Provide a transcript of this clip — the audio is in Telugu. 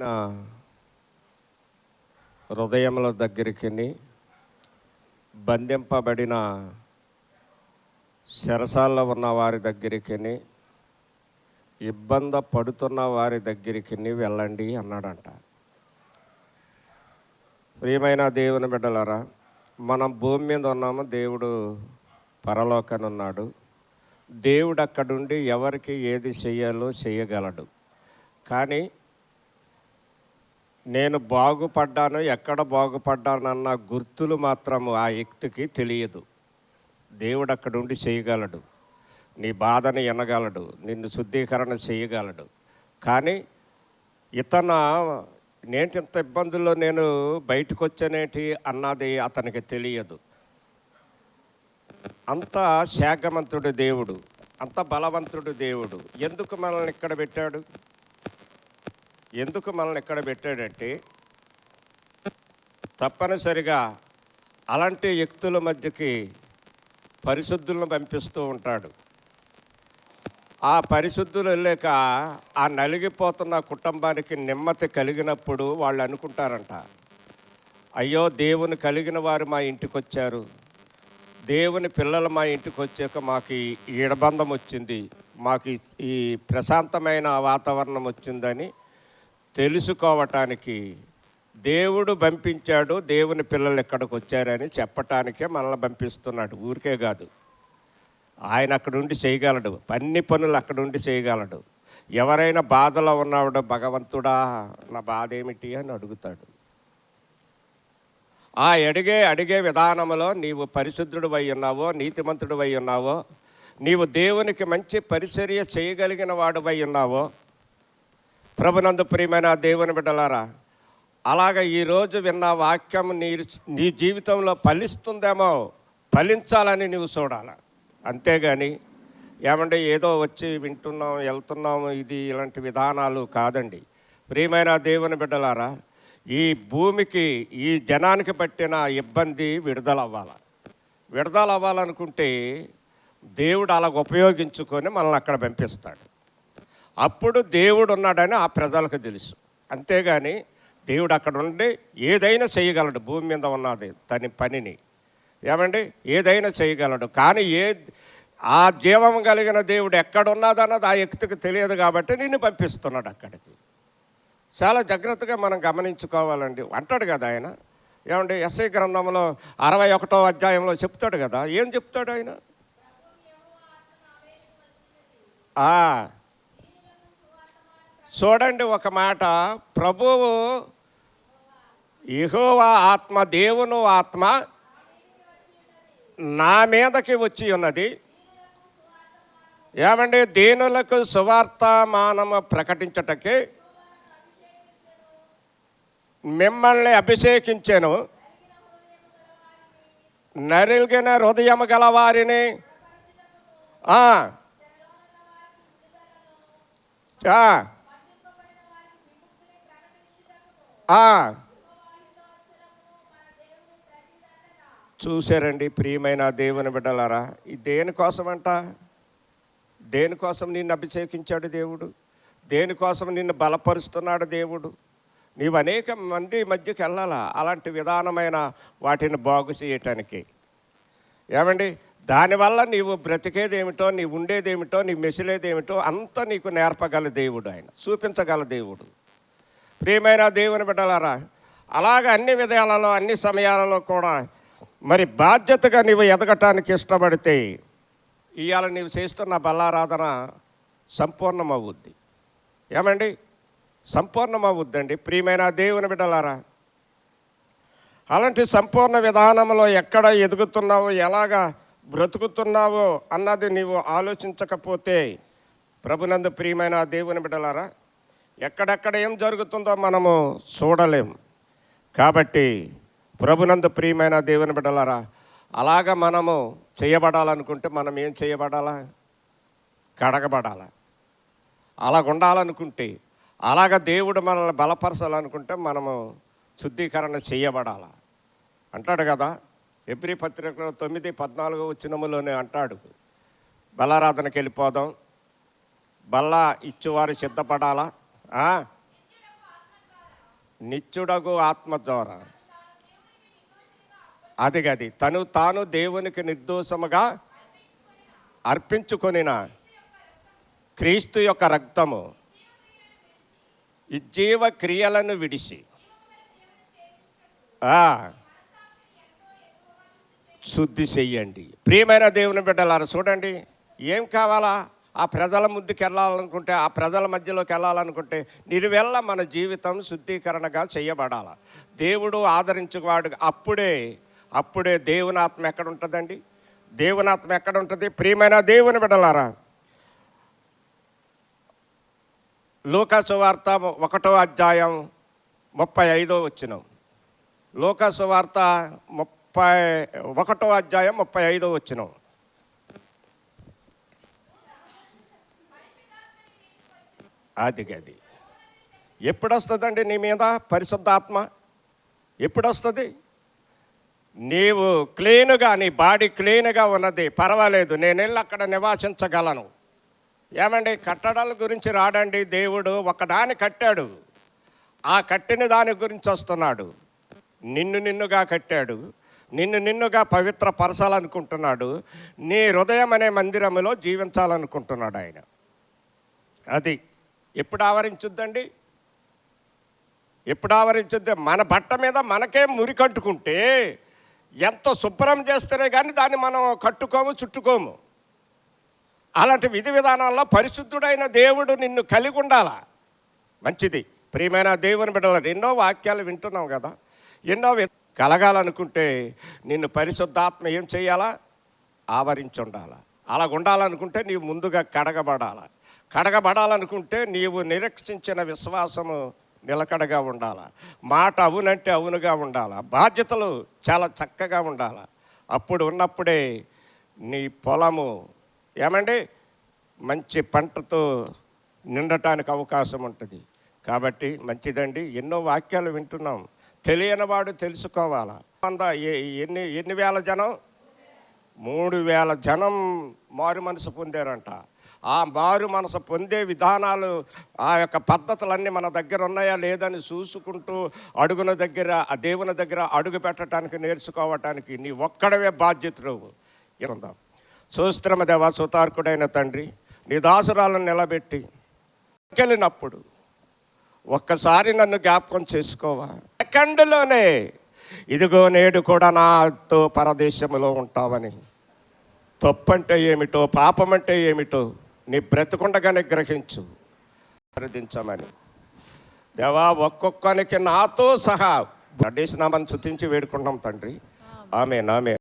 నా హృదయముల దగ్గరికి బంధింపబడిన శరసాల్లో ఉన్న వారి దగ్గరికి ఇబ్బంది పడుతున్న వారి దగ్గరికి వెళ్ళండి అన్నాడంట. ప్రియమైన దేవుని బిడ్డలారా మనం భూమి మీద ఉన్నాము దేవుడు పరలోకన ఉన్నాడు. దేవుడు అక్కడుండి ఎవరికి ఏది చెయ్యాలో చేయగలడు కానీ నేను బాగుపడ్డాను ఎక్కడ బాగుపడ్డానన్న గుర్తులు మాత్రం ఆ వ్యక్తికి తెలియదు. దేవుడు అక్కడుండి చేయగలడు. నీ బాధని ఎనగలడు. నిన్ను శుద్ధీకరణ చేయగలడు. కానీ ఇతన నేటి ఇంత ఇబ్బందుల్లో నేను బయటకు వచ్చానేటి అన్నది అతనికి తెలియదు. అంత శాగమంతుడు దేవుడు. అంత బలవంతుడు దేవుడు. ఎందుకు మనల్ని ఇక్కడ పెట్టాడు? ఎందుకు మనల్ని ఇక్కడ పెట్టాడంటే తప్పనిసరిగా అలాంటి వ్యక్తుల మధ్యకి పరిశుద్ధులను పంపిస్తూ ఉంటాడు. ఆ పరిశుద్ధులు వెళ్ళాక ఆ నలిగిపోతున్న కుటుంబానికి నెమ్మది కలిగినప్పుడు వాళ్ళు అనుకుంటారంట అయ్యో దేవుని కలిగిన వారు మా ఇంటికి వచ్చారు దేవుని పిల్లలు మా ఇంటికి వచ్చాక మాకు ఈ ఇడబంధం వచ్చింది. మాకు ఈ ప్రశాంతమైన వాతావరణం వచ్చిందని తెలుసుకోవటానికి దేవుడు పంపించాడు దేవుని పిల్లలు ఇక్కడికి వచ్చారని చెప్పటానికే మనల్ని పంపిస్తున్నాడు. ఊరికే కాదు. ఆయన అక్కడుండి చేయగలడు. అన్ని పనులు అక్కడుండి చేయగలడు. ఎవరైనా బాధలో ఉన్నవాడు భగవంతుడా? నా బాధ ఏమిటి అని అడుగుతాడు. ఆ అడిగే అడిగే విధానంలో నీవు పరిశుద్ధుడు అయి ఉన్నావో నీతిమంతుడు అయి ఉన్నావో నీవు దేవునికి మంచి పరిచర్య చేయగలిగిన వాడు అయి ఉన్నావో ప్రభునందు ప్రియమైన దేవుని బిడ్డలారా అలాగ ఈరోజు విన్న వాక్యం నీ నీ జీవితంలో ఫలిస్తుందేమో ఫలించాలని నువ్వు చూడాలి? అంతేగాని ఏమంటే ఏదో వచ్చి వింటున్నాం వెళ్తున్నాం ఇది ఇలాంటి విధానాలు కాదండి. ప్రియమైన దేవుని బిడ్డలారా ఈ భూమికి ఈ జనానికి పట్టిన ఇబ్బంది విడుదల అవ్వాలి విడుదల అవ్వాలనుకుంటే దేవుడు అలాగ ఉపయోగించుకొని మనల్ని అక్కడ పంపిస్తాడు. అప్పుడు దేవుడు ఉన్నాడని ఆ ప్రజలకు తెలుసు. అంతేగాని దేవుడు అక్కడ ఉండి ఏదైనా చేయగలడు భూమి మీద ఉన్నది తన పనిని. ఏమండి? ఏదైనా చేయగలడు. కానీ ఏ ఆ జీవం కలిగిన దేవుడు ఎక్కడున్నదన్నది ఆ వ్యక్తికి తెలియదు కాబట్టి నిన్ను పంపిస్తున్నాడు అక్కడికి. చాలా జాగ్రత్తగా మనం గమనించుకోవాలండి. అంటాడు కదా ఆయన. ఏమండి? ఎస్ఐ గ్రంథంలో అరవై ఒకటో అధ్యాయంలో చెప్తాడు కదా. ఏం చెప్తాడు ఆయన? చూడండి ఒక మాట. ప్రభువు యెహోవా ఆత్మ దేవును ఆత్మ నా మీదకి వచ్చి ఉన్నది. ఏమండి? దీనులకు సువార్తమానము ప్రకటించటకి మిమ్మల్ని అభిషేకించాను. నరిగిన హృదయం గల వారిని ఆ, చూశారండి ప్రియమైన దేవుని బిడ్డలారా ఈ దేనికోసమంట దేనికోసం నిన్ను అభిషేకించాడు దేవుడు? దేనికోసం నిన్ను బలపరుస్తున్నాడు దేవుడు? నీవు అనేక మంది మధ్యకి వెళ్ళాలా? అలాంటి విధానమైన వాటిని బాగు చేయటానికి. ఏమండి? దానివల్ల నీవు బ్రతికేదేమిటో నీ ఉండేదేమిటో నీ మెసిలేదేమిటో అంతా నీకు నేర్పగల దేవుడు ఆయన. చూపించగల దేవుడు. ప్రియమైన దేవుని బిడ్డలారా అలాగ అన్ని విధాలలో అన్ని సమయాలలో కూడా మరి బాధ్యతగా నీవు ఎదగటానికి ఇష్టపడితే ఇవాళ నీవు చేస్తున్న బల్లారాధన సంపూర్ణమవుద్ది ఏమండి? సంపూర్ణమవుద్దండి ప్రియమైన దేవుని బిడ్డలారా అలాంటి సంపూర్ణ విధానంలో ఎక్కడ ఎదుగుతున్నావో ఎలాగా బ్రతుకుతున్నావో అన్నది నీవు ఆలోచించకపోతే ప్రభునందు ప్రియమైన దేవుని బిడ్డలారా ఎక్కడెక్కడ ఏం జరుగుతుందో మనము చూడలేం. కాబట్టి ప్రభునందు ప్రియమైన దేవుని బిడ్డలారా అలాగ మనము చేయబడాలనుకుంటే మనం ఏం చేయబడాలా? కడగబడాలా? అలాగ ఉండాలనుకుంటే అలాగ దేవుడు మనల్ని బలపరచాలనుకుంటే మనము శుద్ధీకరణ చేయబడాల? అంటాడు కదా ఎబ్రి పత్రికలో తొమ్మిది పద్నాలుగో వచ్చినములోనే అంటాడు. బలారాధనకి వెళ్ళిపోదాం బల్ల ఇచ్చేవారు సిద్ధపడాలా? నిత్యుడగు ఆత్మ ద్వారా అది గది. తను తాను దేవునికి నిర్దోషముగా అర్పించుకొనిన క్రీస్తు యొక్క రక్తము ఇజ్జీవ క్రియలను విడిచి శుద్ధి చెయ్యండి. ప్రియమైన దేవుని బిడ్డలారా చూడండి ఏం కావాలా? ఆ ప్రజల ముందుకు వెళ్ళాలనుకుంటే ఆ ప్రజల మధ్యలోకి వెళ్ళాలనుకుంటే నిరువెల్ల మన జీవితం శుద్ధీకరణగా చేయబడాలి. దేవుడు ఆదరించేవాడు అప్పుడే అప్పుడే దేవునాత్మ ఎక్కడ ఉంటుందండి? దేవునాత్మ ఎక్కడ ఉంటుంది? ప్రియమైన దేవుని బిడ్డలారా లోకాసువార్త ఒకటో అధ్యాయం ముప్పై ఐదో వచ్చినాం లోకాసువార్త ముప్పై ఒకటో అధ్యాయం ముప్పై ఐదో వచ్చినాం అది. గది ఎప్పుడు వస్తుందండి నీ మీద పరిశుద్ధాత్మ? ఎప్పుడు వస్తుంది నీవు క్లీన్గా నీ బాడీ క్లీన్గా ఉన్నది. పర్వాలేదు నేను వెళ్ళి అక్కడ నివాసించగలను. ఏమండి కట్టడాల గురించి రాడండి. దేవుడు ఒకదాని కట్టాడు. ఆ కట్టిన దాని గురించి వస్తున్నాడు. నిన్ను నిన్నుగా కట్టాడు. నిన్ను నిన్నుగా పవిత్ర పరచాలనుకుంటున్నాడు నీ హృదయం అనే మందిరములో జీవించాలనుకుంటున్నాడు ఆయన. అది ఎప్పుడు ఆవరించుద్దండి? ఎప్పుడు ఆవరించుద్ది? మన బట్ట మీద మనకే మురి కట్టుకుంటే ఎంత శుభ్రం చేస్తేనే కానీ దాన్ని మనం కట్టుకోము చుట్టుకోము. అలాంటి విధి విధానాల్లో పరిశుద్ధుడైన దేవుడు నిన్ను కలిగి ఉండాలా? మంచిది. ప్రియమైన దేవుని బిడ్డలు ఎన్నో వాక్యాలు వింటున్నాం కదా. ఎన్నో కలగాలనుకుంటే నిన్ను పరిశుద్ధాత్మ ఏం చేయాలా? ఆవరించి ఉండాలా అలా ఉండాలనుకుంటే నీవు ముందుగా కడగబడాలా. కడగబడాలనుకుంటే నీవు నిరీక్షించిన విశ్వాసము నిలకడగా ఉండాల. మాట అవునంటే అవునుగా ఉండాల. బాధ్యతలు చాలా చక్కగా ఉండాల. అప్పుడు ఉన్నప్పుడే నీ పొలము ఏమండి? మంచి పంటతో నిండటానికి అవకాశం ఉంటుంది. కాబట్టి మంచిదండి. ఎన్నో వాక్యాలు వింటున్నాం. తెలియని వాడు తెలుసుకోవాలా. వంద ఎన్ని ఎన్ని వేల జనం? మూడు వేల జనం మారు మనసు పొందారంట. ఆ మారు మనసు పొందే విధానాలు ఆ యొక్క పద్ధతులన్నీ మన దగ్గర ఉన్నాయా లేదని చూసుకుంటూ అడుగున దగ్గర ఆ దేవుని దగ్గర అడుగు పెట్టడానికి నేర్చుకోవటానికి నీ ఒక్కడవే బాధ్యతలు. ఇరుందాం. సూస్త్రమ దేవ సుతార్కుడైన తండ్రి నీ దాసురాలను నిలబెట్టి వెళ్ళినప్పుడు ఒక్కసారి నన్ను జ్ఞాపకం చేసుకోవా? సెకండ్లోనే ఇదిగో నేడు కూడా నాతో పరదేశంలో ఉంటావని. తప్పంటే ఏమిటో పాపం అంటే ఏమిటో నీ బ్రతుకుండగానే గ్రహించు. ప్రార్థించమని దేవా ఒక్కొక్కనికి నాతో సహా. నడేసినామని చుతించి వేడుకుంటాం తండ్రి. ఆమె నామే